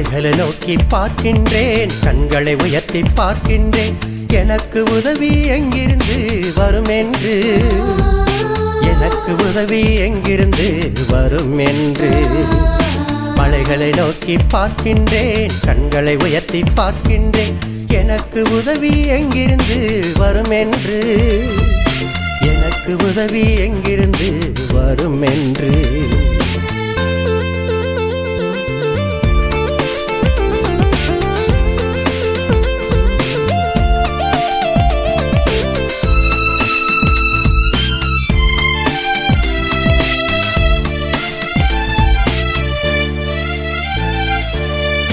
மலைகளை நோக்கி பார்க்கின்றேன் கண்களை உயர்த்தி பார்க்கின்றேன். எனக்கு உதவி எங்கிருந்து வரும் என்று எனக்கு உதவி எங்கிருந்து வரும் என்று மலைகளை நோக்கி பார்க்கின்றேன் கண்களை உயர்த்தி பார்க்கின்றேன். எனக்கு உதவி எங்கிருந்து வரும் என்று எனக்கு உதவி எங்கிருந்து வரும் என்று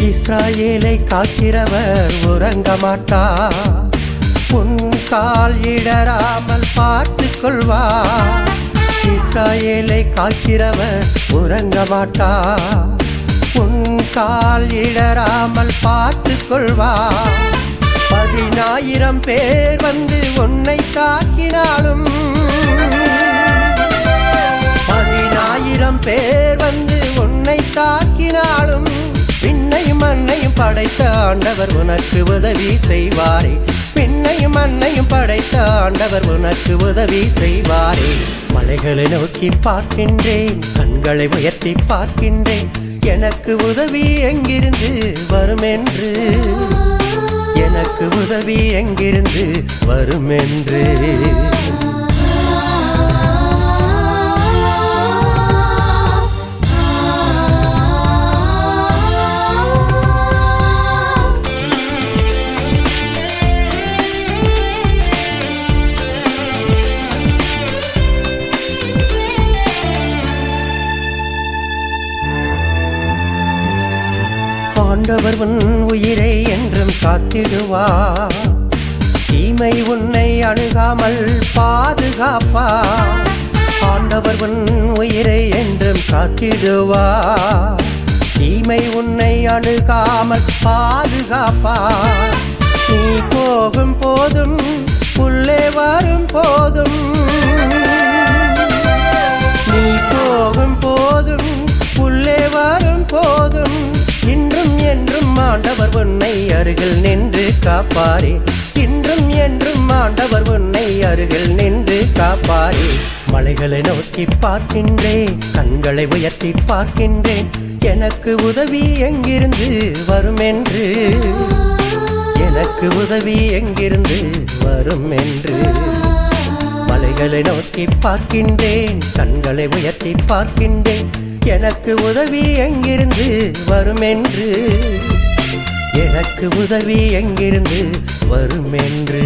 இஸ்ராயேலை காக்கிறவர் உறங்க மாட்டா உன் கால் இடராமல் பார்த்து கொள்வா இஸ்ராயேலை காக்கிறவர் உறங்க மாட்டா உன் கால் இடராமல் பார்த்து கொள்வா பதினாயிரம் பேர் வந்து உன்னை தாக்கினாலும் படைத்த ஆண்டவர் உனக்கு உதவி செய்வாரே. பின்னையும் மண்ணையும் படைத்த ஆண்டவர் உனக்கு உதவி செய்வாரே. மலைகளை நோக்கி பார்க்கின்றேன் கண்களை உயர்த்தி பார்க்கின்றேன். எனக்கு உதவி எங்கிருந்து வரும் என்று எனக்கு உதவி எங்கிருந்து வரும் என்று ஆண்டவர் உன் உயிரை என்றும் காத்திடுவார் தீமை உன்னை அணுகாமல் பாதுகாப்பா. ஆண்டவர் உன் உயிரை என்றும் காத்திடுவார் தீமை உன்னை அணுகாமல் பாதுகாப்பா. நீ போகும் போதும் உள்ளே வரும் போதும் உன்னை அருகில் நின்று காப்பாரே இன்றும் என்றும் ஆண்டவர் உன்னை அருகில் நின்று காப்பாரே மலைகளை நோக்கி பார்க்கின்றேன் கண்களை உயர்த்தி பார்க்கின்றேன். எனக்கு உதவி எங்கிருந்து வரும் என்று எனக்கு உதவி எங்கிருந்து வரும் என்று மலைகளை நோக்கி பார்க்கின்றேன் கண்களை உயர்த்தி பார்க்கின்றேன். எனக்கு உதவி எங்கிருந்து வரும் என்று எனக்கு உதவி எங்கிருந்து வரும் என்று